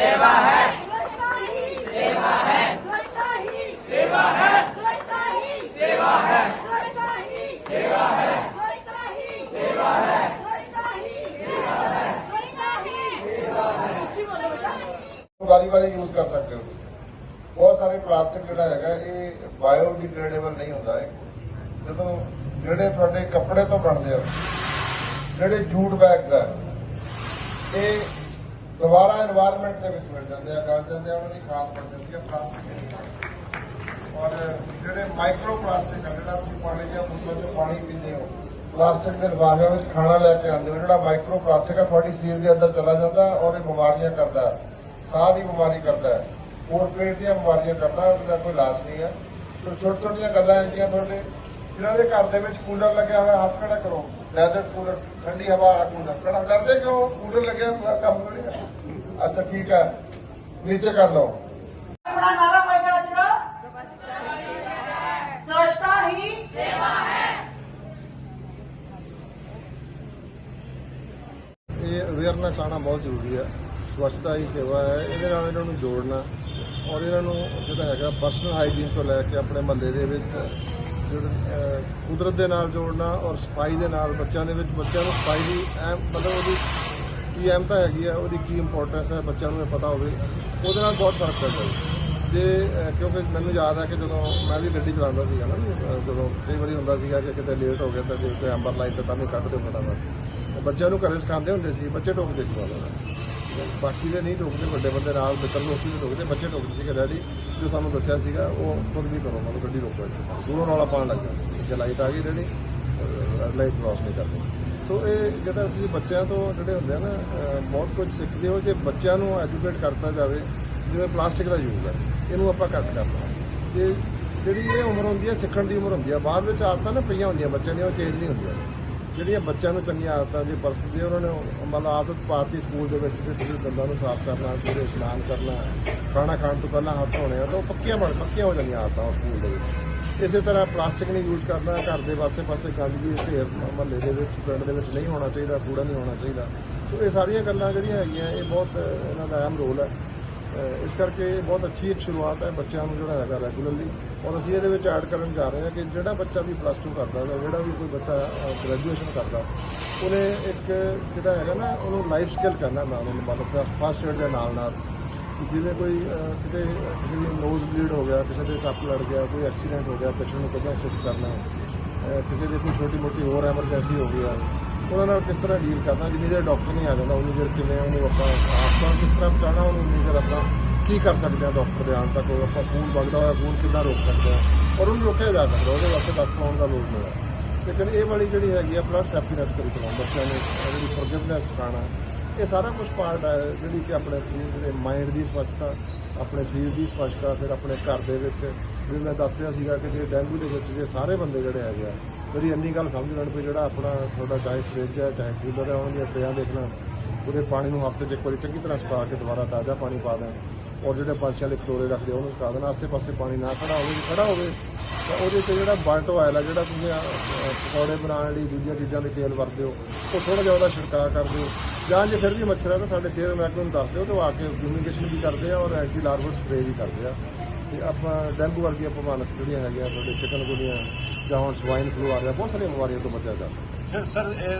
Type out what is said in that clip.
सेवा है स्वच्छता ही सेवा है स्वच्छता ही सेवा है स्वच्छता ही सेवा है स्वच्छता ही सेवा है स्वच्छता ही सेवा है स्वच्छता ही सेवा है स्वच्छता ही सेवा है अच्छी बोलो बेटा ਵਾਰੀ ਵਾਰੀ ਯੂਜ਼ ਕਰ ਸਕਦੇ ਹੋ ਬਹੁਤ ਸਾਰੇ ਪਲਾਸਟਿਕ ਜਿਹੜਾ ਹੈਗਾ ਇਹ ਬਾਇਓਡੀਗ੍ਰੇਡੇਬਲ ਨਹੀਂ ਹੁੰਦਾ ਹੈ ਜਦੋਂ ਜਿਹੜੇ ਤੁਹਾਡੇ ਕੱਪੜੇ ਤੋਂ ਬਣਦੇ ਆ ਜਿਹੜੇ ਜੂਟ ਬੈਗਸ ਆ ਇਹ ਦੁਬਾਰਾ এনवायरमेंट ਦੇ ਵਿੱਚ ਮਿਲ ਜਾਂਦੇ ਆ, ਗਲ ਜਾਂਦੇ ਆ, ਉਹਨਾਂ ਦੀ ਖਾਦ ਬਣ ਜਾਂਦੀ ਆ ਪਲਾਸਟਿਕ ਔਰ ਜਿਹੜੇ ਮਾਈਕਰੋ ਪਲਾਸਟਿਕ ਆ, ਜਿਹੜਾ ਤੁਸੀਂ ਪਾਣੀ ਜਾਂ ਬੋਤਲ ਚ ਪਾਣੀ ਪੀਂਦੇ ਹੋ ਪਲਾਸਟਿਕ ਦੇ ਲਿਫਾਫਿਆਂ ਵਿੱਚ ਖਾਣਾ ਲੈ ਕੇ ਆਉਂਦੇ ਹੋ, ਜਿਹੜਾ ਮਾਈਕਰੋ ਪਲਾਸਟਿਕ ਆ, ਤੁਹਾਡੀ ਸਰੀਰ ਦੇ ਅੰਦਰ ਚਲਾ ਜਾਂਦਾ ਔਰ ਇਹ ਬਿਮਾਰੀਆਂ ਕਰਦਾ ਸਾਹ ਦੀ ਬਿਮਾਰੀ ਕਰਦਾ ਹੋਰ ਪੇਟ ਦੀਆਂ ਬਿਮਾਰੀਆਂ ਕਰਦਾ ਉਹਦਾ ਕੋਈ ਇਲਾਜ ਨਹੀਂ ਆ ਸੋ ਛੋਟੀਆਂ ਛੋਟੀਆਂ ਗੱਲਾਂ ਜਿਹੜੀਆਂ ਤੁਹਾਡੇ। ਜਿਨ੍ਹਾਂ ਦੇ ਘਰ ਦੇ ਵਿੱਚ ਕੂਲਰ ਲੱਗਿਆ ਹੋਇਆ ਹੱਥ ਖੜਾ ਕਰੋ। ਡੈਜ਼ਰਟ ਕੂਲਰ ਠੰਡੀ ਹਵਾ ਵਾਲਾ ਕੂਲਰ। ਖੜਾ ਕਰਦੇ ਕਿਉਂ? ਕੂਲਰ ਲੱਗਿਆ ਹੋਇਆ ਕੰਮ ਨਹੀਂ ਹੈ। ਅੱਛਾ ਠੀਕ ਹੈ। ਨੀਚੇ ਕਰ ਲਓ। ਆਪਣਾ ਨਾਰਾ ਹੋਏਗਾ ਅੱਜ ਦਾ? ਸਵੱਛਤਾ ਹੀ ਇਹ ਅਵੇਅਰਨੈਸ ਆਉਣਾ ਬਹੁਤ ਜ਼ਰੂਰੀ ਹੈ। ਸਵੱਛਤਾ ਹੀ ਸੇਵਾ ਹੈ। ਇਹਦੇ ਨਾਲ ਇਹਨਾਂ ਨੂੰ ਜੋੜਨਾ। ਔਰ ਇਹਨਾਂ ਨੂੰ ਜਿਹੜਾ ਹੈਗਾ ਪਰਸਨਲ ਹਾਈਜੀਨ ਤੋਂ ਲੈ ਕੇ ਆਪਣੇ ਮਹੱਲੇ ਦੇ ਵਿੱਚ ਕੁਦਰਤ ਦੇ ਨਾਲ ਜੋੜਨਾ ਔਰ ਸਫ਼ਾਈ ਦੇ ਨਾਲ ਬੱਚਿਆਂ ਦੇ ਵਿੱਚ ਬੱਚਿਆਂ ਨੂੰ ਸਫ਼ਾਈ ਦੀ ਅਹਿਮ ਮਤਲਬ ਉਹਦੀ ਕੀ ਅਹਿਮਤਾ ਹੈਗੀ ਆ ਉਹਦੀ ਕੀ ਇੰਪੋਰਟੈਂਸ ਹੈ ਬੱਚਿਆਂ ਨੂੰ ਇਹ ਪਤਾ ਹੋਵੇ ਉਹਦੇ ਨਾਲ ਬਹੁਤ ਫ਼ਰਕ ਪੈਂਦਾ ਹੈ ਜੇ ਕਿਉਂਕਿ ਮੈਨੂੰ ਯਾਦ ਹੈ ਕਿ ਜਦੋਂ ਮੈਂ ਵੀ ਗੱਡੀ ਚਲਾਉਂਦਾ ਸੀਗਾ ਨਾ ਅਹ, ਜਦੋਂ ਕਈ ਵਾਰੀ ਹੁੰਦਾ ਸੀਗਾ ਕਿ ਕਿਤੇ ਲੇਟ ਹੋ ਗਿਆ ਤਾਂ ਜੇ ਕੋਈ ਐਂਬਰ ਲਾਈਨ ਤੇ ਤਾਂ ਵੀ ਕੱਢ ਦਿਓ ਫਟਾਫਟ। ਬੱਚਿਆਂ ਨੂੰ ਘਰੇ ਸਿਖਾਉਂਦੇ ਹੁੰਦੇ ਸੀ ਬੱਚੇ ਟੋਕਦੇ ਸੀ ਬਹੁਤ ਬਾਕੀ ਦੇ ਨਹੀਂ ਟੋਕਦੇ ਵੱਡੇ ਬੰਦੇ ਨਾਲ ਮਿੱਤਰ ਦੋਸਤੀ ਦੇ ਟੋਕਦੇ ਬੱਚੇ ਟੋਕਦੇ ਸੀਗੇ ਡੈਡੀ ਜੋ ਸਾਨੂੰ ਦੱਸਿਆ ਸੀਗਾ, ਉਹ ਖੁਦ ਵੀ ਕਰੋ, ਮਤਲਬ ਗੱਡੀ ਰੋਕੋ ਇੱਥੇ। ਦੂਰੋਂ ਰੌਲਾ ਪਾਉਣ ਲੱਗ ਜਾਂਦੇ ਜੇ ਲਾਈਟ ਆ ਗਈ ਡੈਡੀ ਲਾਈਟ ਕ੍ਰਾਸ ਨਹੀਂ ਕਰਦੇ। ਸੋ ਇਹ ਜਿਹੜਾ ਤੁਸੀਂ ਬੱਚਿਆਂ ਤੋਂ ਜਿਹੜੇ ਹੁੰਦੇ ਆ ਨਾ ਬਹੁਤ ਕੁਝ ਸਿੱਖਦੇ ਹੋ, ਜੇ ਬੱਚਿਆਂ ਨੂੰ ਐਜੂਕੇਟ ਕਰਤਾ ਜਾਵੇ, ਜਿਵੇਂ ਪਲਾਸਟਿਕ ਦਾ ਯੂਜ਼ ਹੈ, ਇਹਨੂੰ ਆਪਾਂ ਘੱਟ ਕਰਨਾ ਤੇ ਜਿਹੜੀ ਇਹ ਉਮਰ ਹੁੰਦੀ ਹੈ, ਸਿੱਖਣ ਦੀ ਉਮਰ ਹੁੰਦੀ ਹੈ, ਬਾਅਦ ਵਿੱਚ ਆਦਤਾਂ ਨਾ ਪਈਆਂ ਹੁੰਦੀਆਂ ਬੱਚਿਆਂ ਦੀਆਂ, ਉਹ ਚੇਂਜ ਨਹੀਂ ਹੁੰਦੀਆਂ। ਜਿਹੜੀਆਂ ਬੱਚਿਆਂ ਨੂੰ ਚੰਗੀਆਂ ਆਦਤਾਂ ਜੇ ਪਰਸਤ ਉਹਨਾਂ ਨੇ ਮਤਲਬ ਆਦਤ ਪਾਤੀ ਸਕੂਲ ਦੇ ਵਿੱਚ ਕਿ ਤੁਸੀਂ ਦੰਦਾਂ ਨੂੰ ਸਾਫ਼ ਕਰਨਾ, ਸਵੇਰੇ ਇਸ਼ਨਾਨ ਕਰਨਾ, ਖਾਣਾ ਖਾਣ ਤੋਂ ਪਹਿਲਾਂ ਹੱਥ ਧੋਣੇ ਆ, ਤਾਂ ਉਹ ਪੱਕੀਆਂ ਬਣ, ਪੱਕੀਆਂ ਹੋ ਜਾਂਦੀਆਂ ਆਦਤਾਂ ਉਹ ਸਕੂਲ ਦੇ ਵਿੱਚ। ਇਸੇ ਤਰ੍ਹਾਂ ਪਲਾਸਟਿਕ ਨਹੀਂ ਯੂਜ਼ ਕਰਨਾ, ਘਰ ਦੇ ਪਾਸੇ-ਪਾਸੇ ਗੰਦਗੀ ਢੇਰ ਮਹੱਲੇ ਦੇ ਵਿੱਚ, ਪਿੰਡ ਦੇ ਵਿੱਚ ਨਹੀਂ ਹੋਣਾ ਚਾਹੀਦਾ, ਕੂੜਾ ਨਹੀਂ ਹੋਣਾ ਚਾਹੀਦਾ। ਸੋ ਇਹ ਸਾਰੀਆਂ ਗੱਲਾਂ ਜਿਹੜੀਆਂ ਹੈਗੀਆਂ, ਇਹ ਬਹੁਤ ਇਹਨਾਂ ਦਾ ਅਹਿਮ ਰੋਲ ਹੈ। ਇਸ ਕਰਕੇ ਇਹ ਬਹੁਤ ਅੱਛੀ ਇੱਕ ਸ਼ੁਰੂਆਤ ਹੈ ਬੱਚਿਆਂ ਨੂੰ ਜਿਹੜਾ ਹੈਗਾ ਰੈਗੂਲਰਲੀ ਔਰ ਅਸੀਂ ਇਹਦੇ ਵਿੱਚ ਐਡ ਕਰਨ ਜਾ ਰਹੇ ਹਾਂ ਕਿ ਜਿਹੜਾ ਬੱਚਾ ਵੀ ਪਲੱਸ 2 ਕਰਦਾ ਜਾਂ ਜਿਹੜਾ ਵੀ ਕੋਈ ਬੱਚਾ ਗ੍ਰੈਜੂਏਸ਼ਨ ਕਰਦਾ, ਉਹਨੇ ਇੱਕ ਜਿਹੜਾ ਹੈਗਾ ਨਾ, ਉਹਨੂੰ ਲਾਈਫ ਸਕਿੱਲ ਕਰਨਾ ਨਾਲ ਉਹਨੂੰ ਮਤਲਬ ਫਸਟ ਏਡ ਦੇ ਨਾਲ ਨਾਲ। ਜਿਵੇਂ ਕੋਈ ਕਿਤੇ ਕਿਸੇ ਦੀ ਨੋਜ਼ ਬਲੀਡ ਹੋ ਗਿਆ, ਕਿਸੇ ਦੇ ਸੱਪ ਲੜ ਗਿਆ, ਕੋਈ ਐਕਸੀਡੈਂਟ ਹੋ ਗਿਆ ਪੇਸ਼ੈਂਟ ਨੂੰ ਕਿੱਦਾਂ ਸ਼ਿਫਟ ਕਰਨਾ ਕਿਸੇ ਦੇ ਕੋਈ ਛੋਟੀ ਮੋਟੀ ਹੋਰ ਐਮਰਜੈਂਸੀ ਹੋ ਗਈ ਆ ਉਹਨਾਂ ਨਾਲ ਕਿਸ ਤਰ੍ਹਾਂ ਡੀਲ ਕਰਨਾ, ਜਿੰਨੀ ਦੇਰ ਡਾਕਟਰ ਨਹੀਂ ਆ ਜਾਂਦਾ, ਉਨੀ ਦੇਰ ਕਿਵੇਂ ਉਹਨੂੰ ਆਪਾਂ ਆਪਾਂ ਕਿਸ ਤਰ੍ਹਾਂ ਬਚਾਉਣਾ, ਉਹਨੂੰ ਉਨੀ ਦੇਰ ਆਪਾਂ ਕੀ ਕਰ ਸਕਦੇ ਹਾਂ ਡਾਕਟਰ ਦੇ ਆਉਣ ਤੱਕ, ਉਹ ਆਪਾਂ ਖੂਨ ਵਗਦਾ ਹੋਇਆ, ਖੂਨ ਕਿੱਦਾਂ ਰੋਕ ਸਕਦੇ ਹਾਂ, ਔਰ ਉਹਨੂੰ ਰੋਕਿਆ ਜਾ ਸਕਦਾ, ਉਹਦੇ ਵਾਸਤੇ ਡਾਕਟਰ ਆਉਣ ਦਾ ਲੋੜ ਨਹੀਂ ਹੈ। ਲੇਕਿਨ ਇਹ ਵਾਲੀ ਜਿਹੜੀ ਹੈਗੀ ਆ ਪਲੱਸ ਹੈਪੀਨੈਸ ਕਰਿਕੂਲਮ ਬੱਚਿਆਂ ਨੂੰ ਅਹ ਜਿਹੜੀ ਫੋਰਗਿਵਨੈਸ ਸਿਖਾਉਣਾ, ਇਹ ਸਾਰਾ ਕੁਝ ਪਾਰਟ ਹੈ, ਜਿਹੜੀ ਕਿ ਆਪਣੇ ਸਰੀਰ ਜਿਹੜੇ ਮਾਈਂਡ ਦੀ ਸਵੱਛਤਾ, ਆਪਣੇ ਸਰੀਰ ਦੀ ਸਵੱਛਤਾ, ਫਿਰ ਆਪਣੇ ਘਰ ਦੇ ਵਿੱਚ, ਜਿਵੇਂ ਮੈਂ ਦੱਸਿਆ ਸੀਗਾ ਕਿ ਜੇ ਡੈਂਗੂ ਦੇ ਵਿੱਚ ਜੇ ਸਾਰੇ ਬੰਦੇ ਜਿਹੜੇ ਹੈਗੇ ਆ ਮੇਰੀ ਇੰਨੀ ਗੱਲ ਸਮਝ ਲੈਣ ਵੀ ਜਿਹੜਾ ਆਪਣਾ ਤੁਹਾਡਾ ਚਾਹੇ ਫ੍ਰਿਜ ਹੈ, ਚਾਹੇ ਕੂਲਰ ਹੈ ਉਹਨਾਂ ਦੀਆਂ ਟਰੇਆਂ ਦੇਖਣਾ ਉਹਦੇ ਪਾਣੀ ਨੂੰ ਹਫ਼ਤੇ 'ਚ ਇੱਕ ਵਾਰੀ ਚੰਗੀ ਤਰ੍ਹਾਂ ਸੁਕਾ ਕੇ ਦੁਬਾਰਾ ਤਾਜ਼ਾ ਪਾਣੀ ਪਾ ਦੇਣ। ਔਰ ਜਿਹੜੇ ਪੰਛੀਆਂ ਦੇ ਕਟੋਰੇ ਰੱਖਦੇ ਉਹਨੂੰ ਸੁਕਾ ਦੇਣਾ। ਆਸੇ ਪਾਸੇ ਪਾਣੀ ਨਾ ਖੜਾ ਹੋਵੇ ਖੜਾ ਹੋਵੇ, ਤਾਂ ਉਹਦੇ ਤੇ ਜਿਹੜਾ ਬਲਟ ਆਇਲ ਆ, ਜਿਹੜਾ ਤੁਸੀਂ ਪਕੌੜੇ ਬਣਾਉਣ ਲਈ ਦੂਜੀਆਂ ਚੀਜ਼ਾਂ ਦੇ ਤੇਲ ਵਰਤਦੇ ਹੋ, ਉਹ ਥੋੜਾ ਜਿਹਾ ਉਹਦਾ ਛਿੜਕਾਅ ਕਰ ਦਿਓ ਜਾਂ ਜੇ ਫਿਰ ਵੀ ਮੱਛਰ ਹੈ ਤਾਂ ਸਾਡੇ ਸਿਹਤ ਮਹਿਕਮੇ ਨੂੰ ਦੱਸ ਦਿਓ ਤੇ ਉਹ ਆ ਕੇ ਫਿਊਮੀਗੇਸ਼ਨ ਵੀ ਕਰਦੇ ਆ ਔਰ ਐਂਟੀ ਲਾਰਵਲ ਸਪਰੇਅ ਵੀ ਕਰਦੇ ਆ। ਤੇ ਆਪਾਂ ਡੈਂਗੂ ਵਰਗੀਆਂ ਭਵਾਨਕ ਜਿਹੜੀਆਂ ਹੈਗੀਆਂ, ਤੁਹਾਡੇ ਚਿਕਨ ਗੁਨੀਆਂ ਜਾਂ ਹੁਣ ਸਵਾਈਨ ਫਲੂ ਆ ਰਿਹਾ ਬਹੁਤ ਸਾਰੀਆਂ ਬਿਮਾਰੀਆਂ ਤੋਂ ਬਚਿਆ ਜਾ ਸਕਦਾ। ਸਰ